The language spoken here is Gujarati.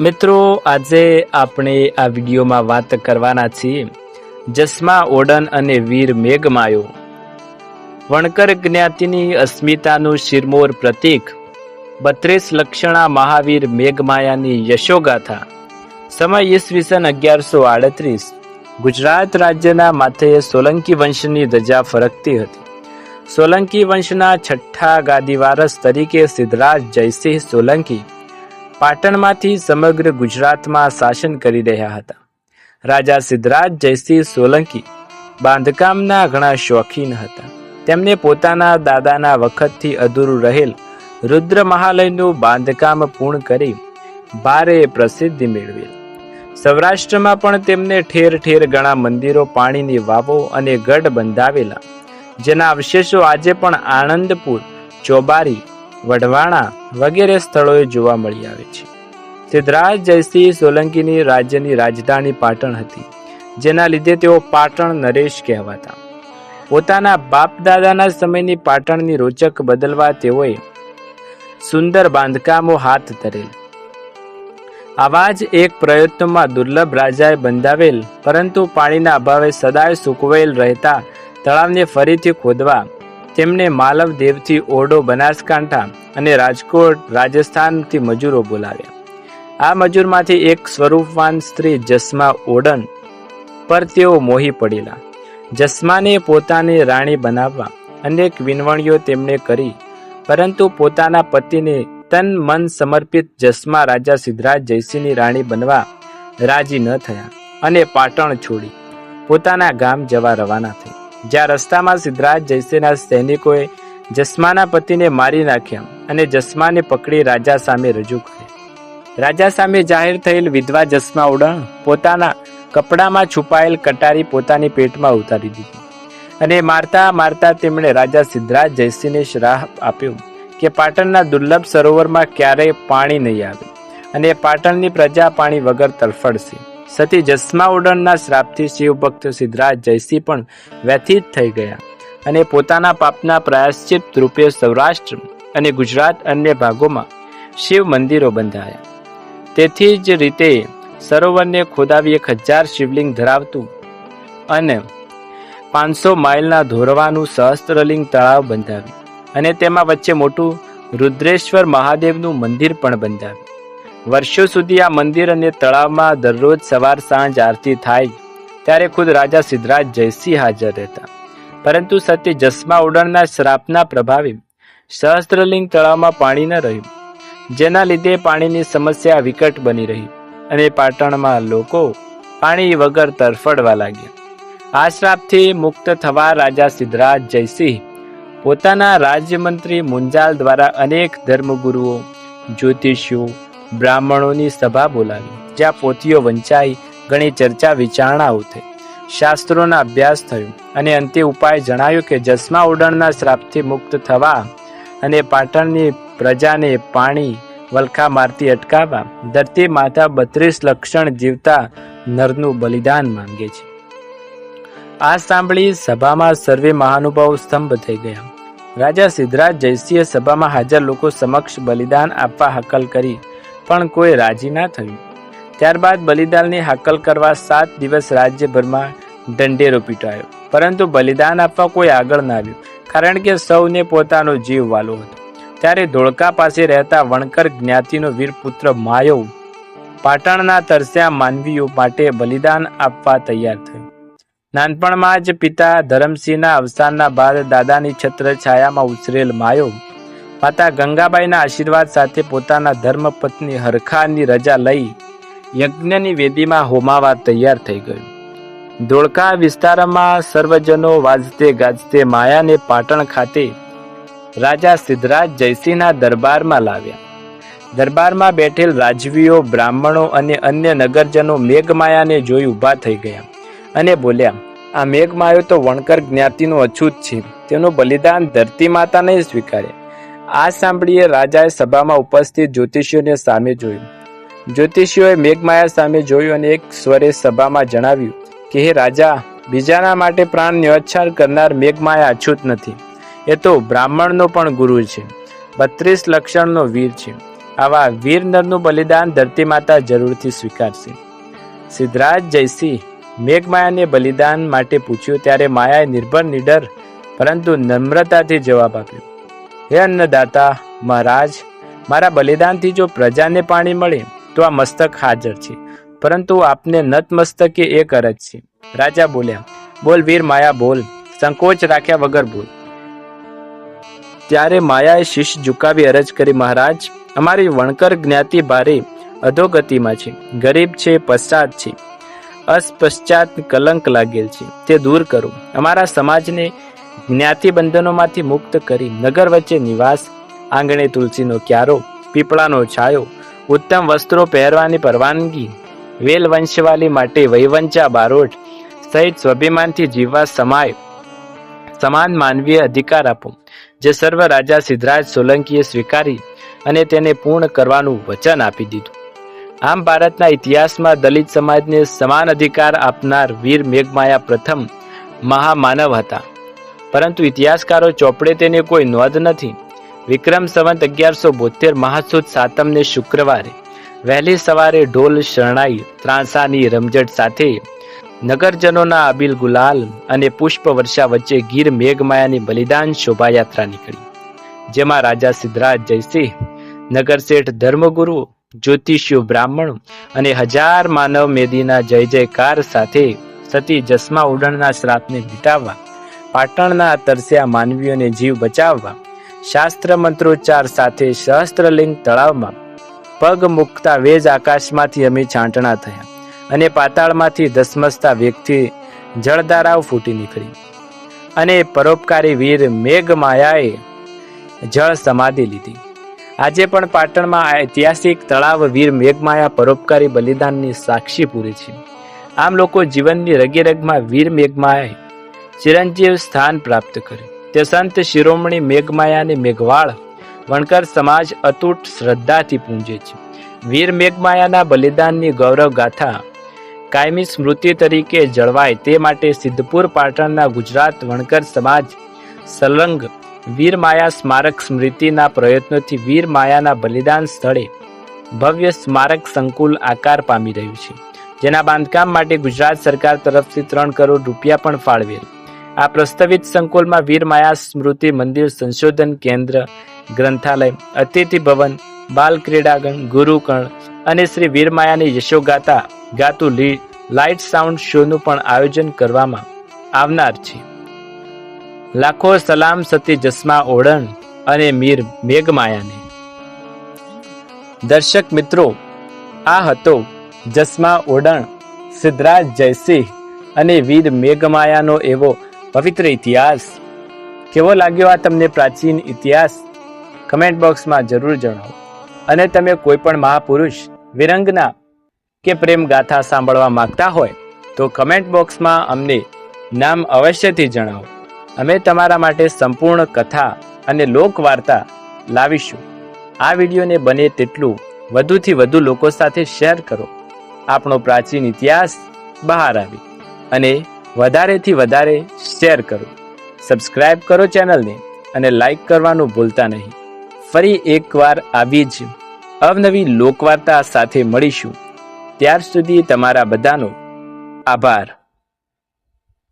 મિત્રો, આજે આપણે આ વિડીયોમાં વાત કરવાના છીએ જસ્મા ઓડન અને વીર મેઘમાયો. વણકર જ્ઞાતિની અસ્મિતાનું શિરમોર પ્રતીક, બત્રીસ લક્ષણા મહાવીર મેઘમાયાની યશોગાથા. સમય ઈસવીસન અગિયારસો આડત્રીસ. ગુજરાત રાજ્યના માથે સોલંકી વંશની ધજા ફરકતી હતી. સોલંકી વંશના છઠ્ઠા ગાદીવારસ તરીકે સિદ્ધરાજ જયસિંહ સોલંકી પાટણમાંથી સમગ્ર ગુજરાતમાં શાસન કરી રહ્યા હતા. રાજા સિદ્ધરાજ જયસિંહ સોલંકી બાંધકામના ઘણા શોખીન હતા. તેમને પોતાના દાદાના વખતથી અધૂરું રહેલ રુદ્ર મહાલયનું બાંધકામ પૂર્ણ કરી ભારે પ્રસિદ્ધિ મેળવી સૌરાષ્ટ્રમાં પણ તેમને ઠેર ઠેર ઘણા મંદિરો, પાણીની વાવો અને ગઢ બંધાવેલા, જેના અવશેષો આજે પણ આણંદપુર ચોબારી વઢવાણા વગેરે સ્થળોએ જોવા મળી આવે છે. સિદ્ધરાજ જયસિંહ સોલંકીની રાજ્યની રાજધાની પાટણ હતી, જેના લીધે તેઓ પાટણ નરેશ કહેવાતા. પોતાના બાપ દાદાના સમયની પાટણની રોચક બદલવા તેઓએ સુંદર બાંધકામો હાથ ધરેલ. આવા જ એક પ્રયત્નમાં દુર્લભ રાજાએ બંધાવેલ, પરંતુ પાણીના અભાવે સદાય સુકવેલ રહેતા તળાવને ફરીથી ખોદવા તેમને માલવ દેવથી ઓરડો બનાસકાંઠા અને રાજકોટ, રાજસ્થાનથી મજૂરો બોલાવ્યા. આ મજૂરમાંથી એક સ્વરૂપવાન સ્ત્રી જસ્મા ઓડન પર તેઓ મોહી પડેલા. જસ્માને પોતાની રાણી બનાવવા અનેક વિનવણીઓ તેમણે કરી, પરંતુ પોતાના પતિને તન મન સમર્પિત જસ્મા રાજા સિદ્ધરાજ જયસિંહની રાણી બનવા રાજી ન થયા અને પાટણ છોડી પોતાના ગામ જવા રવાના થઈ જ્યાં રસ્તામાં સિદ્ધરાજ જયસિંહના સૈનિકોએ જસ્માના પતિને મારી નાખ્યા અને જસ્માને પકડી રાજા સામે રજૂ કરી રાજા સામે જાહેર થયેલ વિધવા જસ્મા ઉડણ પોતાના કપડામાં છુપાયેલ કટારી પોતાની પેટમાં ઉતારી દીધી અને મારતા મારતા તેમણે રાજા સિદ્ધરાજ જયસિંહને શ્રાપ આપ્યો કે પાટણના દુર્લભ સરોવરમાં ક્યારેય પાણી નહીં આવે અને પાટણની પ્રજા પાણી વગર તરફડશે. સતી જસ્મા ઉડણના શ્રાપથી શિવભક્ત સિદ્ધરાજ જયસિંહ પણ વ્યથિત થઈ ગયા અને પોતાના પાપના પ્રાયશ્ચિત રૂપે સૌરાષ્ટ્ર અને ગુજરાત અન્ય ભાગોમાં શિવ મંદિરો બંધાયા. તેથી જ રીતે સરોવરને ખોદાવી એક હજાર શિવલિંગ ધરાવતું અને પાંચસો માઇલના ધોરવાનું સહસ્ત્રલિંગ તળાવ બંધાવ્યું. અને તેમાં વચ્ચે મોટું રુદ્રેશ્વર મહાદેવનું મંદિર પણ બંધાવ્યું. વર્ષો સુધી આ મંદિર અને તળાવમાં દરરોજ સવાર સાંજ આરતી થાય, ત્યારે ખુદ રાજા સિદ્ધરાજ જયસિંહ હાજર રહેતા. પરંતુ સત્ય જસમા ઉડણના શ્રાપના પ્રભાવે સહસ્ત્રલિંગ તળાવમાં પાણી ન રહ્યું. જેના લીધે પાણીની સમસ્યા વિકટ બની રહી અને પાટણમાં લોકો પાણી વગર તરફડવા લાગ્યા. આ શ્રાપથી મુક્ત થવા રાજા સિદ્ધરાજ જયસિંહ પોતાના રાજ્યમંત્રી મુંજાલ દ્વારા અનેક ધર્મગુરુઓ, જ્યોતિષીઓ બ્રાહ્મણોની સભા બોલાવી, જ્યાં પોથીઓ વંચાઈ, ઘણી ચર્ચા, વિચારણાઓ થઈ. શાસ્ત્રોના અભ્યાસ થયો અને અંતે ઉપાય જણાયો કે જસમા ઉડણના શ્રાપથી મુક્ત થવા અને પાટણની પ્રજાને પાણી, વલખા મારતી અટકાવવા, ધરતી માતા બત્રીસ લક્ષણ જીવતા નરનું બલિદાન માંગે છે. આ સાંભળી સભામાં સર્વે મહાનુભાવ સ્તંભ થઈ ગયા. રાજા સિદ્ધરાજ જયસિંહે સભામાં હાજર લોકો સમક્ષ બલિદાન આપવા હકલ કરી પણ કોઈ રાજી ના થયું. ત્યારબાદ બલિદાનની હાકલ કરવા સાત દિવસ રાજ્યભરમાં દંડેરો પીટાયો. પરંતુ બલિદાન આપવા કોઈ આગળ ના આવ્યું, કારણ કે સૌને પોતાનો જીવ વાલો હતો. ત્યારે ધોળકા પાસે રહેતા વણકર જ્ઞાતિનો વીર પુત્ર માયો પાટણના તરસ્યા માનવીઓ માટે બલિદાન આપવા તૈયાર થયો. નાનપણમાં જ પિતા ધરમસિંહના અવસાનના બાદ દાદાની છત્ર છાયામાં ઉછરેલ માયો માતા ગંગાબાઈના આશીર્વાદ સાથે પોતાના ધર્મપત્ની હરખાની રજા લઈ યજ્ઞની વેદીમાં હોમાવા તૈયાર થઈ ગયું. ધોળકા વિસ્તારમાં સર્વજનો વાજતે ગાજતે માયાને પાટણ ખાતે રાજા સિદ્ધરાજ જયસિંહના દરબારમાં લાવ્યા. દરબારમાં બેઠેલ રાજવીઓ, બ્રાહ્મણો અને અન્ય નગરજનો મેઘમાયાને જોઈ ઊભા થઈ ગયા અને બોલ્યા, આ મેઘમાયો તો વણકર જ્ઞાતિનું અછૂત છે. તેનું બલિદાન ધરતી માતાને સ્વીકારે. આ સાંભળીએ રાજાએ સભામાં ઉપસ્થિત જ્યોતિષીઓને સામે જોયું. જ્યોતિષીઓએ મેઘમાયા સામે જોયું અને એક સ્વરે સભામાં જણાવ્યું કે, હે રાજા, બીજાના માટે પ્રાણ ન્યોચ્છાર કરનાર મેઘમાયા અછૂત નથી. એ તો બ્રાહ્મણનો પણ ગુરુ છે. બત્રીસ લક્ષણનો વીર છે. આવા વીર નરનું બલિદાન ધરતી માતા જરૂરથી સ્વીકારશે. સિદ્ધરાજ જયસિંહ મેઘમાયાને બલિદાન માટે પૂછ્યું, ત્યારે માયાએ નિર્ભર નિડર, પરંતુ નમ્રતાથી જવાબ આપ્યો. હે અન્નદાતા, મહારાજ, મારા બલિદાનથી જો પ્રજાને પાણી મળે, તો આ મસ્તક હાજર છે. પરંતુ આપને નતમસ્તકે એક અરજ છે. રાજા બોલ્યા, બોલ વીર માયા, બોલ, સંકોચ રાખ્યા વગર બોલ. ત્યારે માયાએ શીશ ઝુકાવી અરજ કરી, મહારાજ, અમારી વણકર જ્ઞાતિ ભારે અધોગતિમાં છે. ગરીબ છે, પશ્ચાત છે. અસ્પશ્ચાત કલંક લાગેલ છે. તે દૂર કરો. અમારા સમાજને જ્ઞાતિ બંધનોમાંથી મુક્ત કરી નગર વચ્ચે નિવાસ, આંગણે તુલસીનો ક્યારો, પીપળાનો છાયો, ઉત્તમ વસ્ત્રો પહેરવાની પરવાનગી, વેલ વંશવાલી માટે વૈવંચા બારોટ સહિત સ્વાભિમાનથી જીવવા સમાય, સમાન માનવીય અધિકાર આપો, જે સર્વ રાજા સિદ્ધરાજ સોલંકીએ સ્વીકારી અને તેને પૂર્ણ કરવાનું વચન આપી દીધું. આમ ભારતના ઇતિહાસમાં દલિત સમાજને સમાન અધિકાર આપનાર વીર મેઘમાયા પ્રથમ મહામાનવ હતા. પરંતુ ઇતિહાસકારો ચોપડે તેને કોઈ નોંધ નથી. વિક્રમ સંવંત અગિયારસો બોતેર મહાસુદ સાતમને શુક્રવારે વહેલી સવારે ઢોલ શરણાઈ ત્રાંસાની રમઝટ સાથે નગરજનોના અબિલ ગુલાલ અને પુષ્પ વર્ષા વચ્ચે ગીર મેઘમાયાની બલિદાન શોભાયાત્રા નીકળી. જેમાં રાજા સિદ્ધરાજ જયસિંહ નગરશેઠ ધર્મગુરુ, જ્યોતિષ્યુ બ્રાહ્મણ અને હજાર માનવ મેદીના જય જયકાર સાથે સતી જસમા ઉડણના શ્રાપને મિટાવવા પાટણના તરસ્યા માનવીઓને જીવ બચાવવા શાસ્ત્ર મંત્રોચ્ચાર સાથે સહસ્ત્રલિંગ તળાવમાં, પગ મૂકતા વેજ આકાશમાંથી અમે છાંટણા થયા અને પાતાળમાંથી ધસમસતા વ્યક્તિ જળધારાઓ ફૂટી નીકળી. અને પરોપકારી વીર મેઘમાયાએ જળ સમાધિ લીધી. આજે પણ પાટણમાં ઐતિહાસિક તળાવ વીર મેઘમાયા પરોપકારી બલિદાનની સાક્ષી પૂરી છે. આમ લોકો જીવનની રગે રગમાં વીર મેઘમાયાએ ચિરંજીવ સ્થાન પ્રાપ્ત કર્યું. તે સંત શિરોમણી મેઘમાયાની મેઘવાળ, વણકર સમાજ અતૂટ શ્રદ્ધાથી પૂંજે છે. વીર મેઘમાયાના બલિદાનની ગૌરવ ગાથા કાયમી સ્મૃતિ તરીકે જળવાય તે માટે સિદ્ધપુર પાટણના ગુજરાત વણકર સમાજ સલંગ વીર માયા સ્મારક સ્મૃતિના પ્રયત્નોથી વીર માયાના બલિદાન સ્થળે ભવ્ય સ્મારક સંકુલ આકાર પામી રહ્યું છે. જેના બાંધકામ માટે ગુજરાત સરકાર તરફથી ત્રણ કરોડ રૂપિયા પણ ફાળવેલ. આ પ્રસ્તાવિત સંકુલમાં વીરમાયા સ્મૃતિ મંદિર સંશોધન કેન્દ્ર, ગ્રંથાલય, અતિથિ ભવન, બાલ ક્રીડાગણ ગુરુકણ અને શ્રી વીરમાયાની યશોગાતા ગાતું લાઇટ સાઉન્ડ શોનું પણ આયોજન કરવામાં આવનાર છે. લાખો સલામ સતી જસ્મા ઓળણ અને મીર મેઘમાયાને દર્શક મિત્રો, આ હતો જસ્મા ઓડણ સિદ્ધરાજ જયસિંહ અને વીર મેઘમાયાનો એવો પવિત્ર ઇતિહાસ. કેવો લાગ્યો આ તમને પ્રાચીન ઇતિહાસ? કમેન્ટ બોક્સમાં જરૂર જણાવો. અને તમે કોઈ પણ મહાપુરુષ, વિરંગના કે પ્રેમ ગાથા સાંભળવા માંગતા હોય, તો કમેન્ટ બોક્સમાં અમને નામ અવશ્યથી જણાવો. અમે તમારા માટે સંપૂર્ણ કથા અને લોક વાર્તા લાવીશું. આ વિડીયોને બને તેટલું વધુથી વધુ લોકો સાથે શેર કરો. આપણો પ્રાચીન ઇતિહાસ બહાર આવે. અને વધારેથી વધારે શેર કરો. સબસ્ક્રાઇબ કરો ચેનલને અને લાઈક કરવાનું ભૂલતા નહીં. ફરી એકવાર આવી જ અવનવી લોકવાર્તા સાથે મળીશું. ત્યાર સુધી તમારા બધાનો આભાર.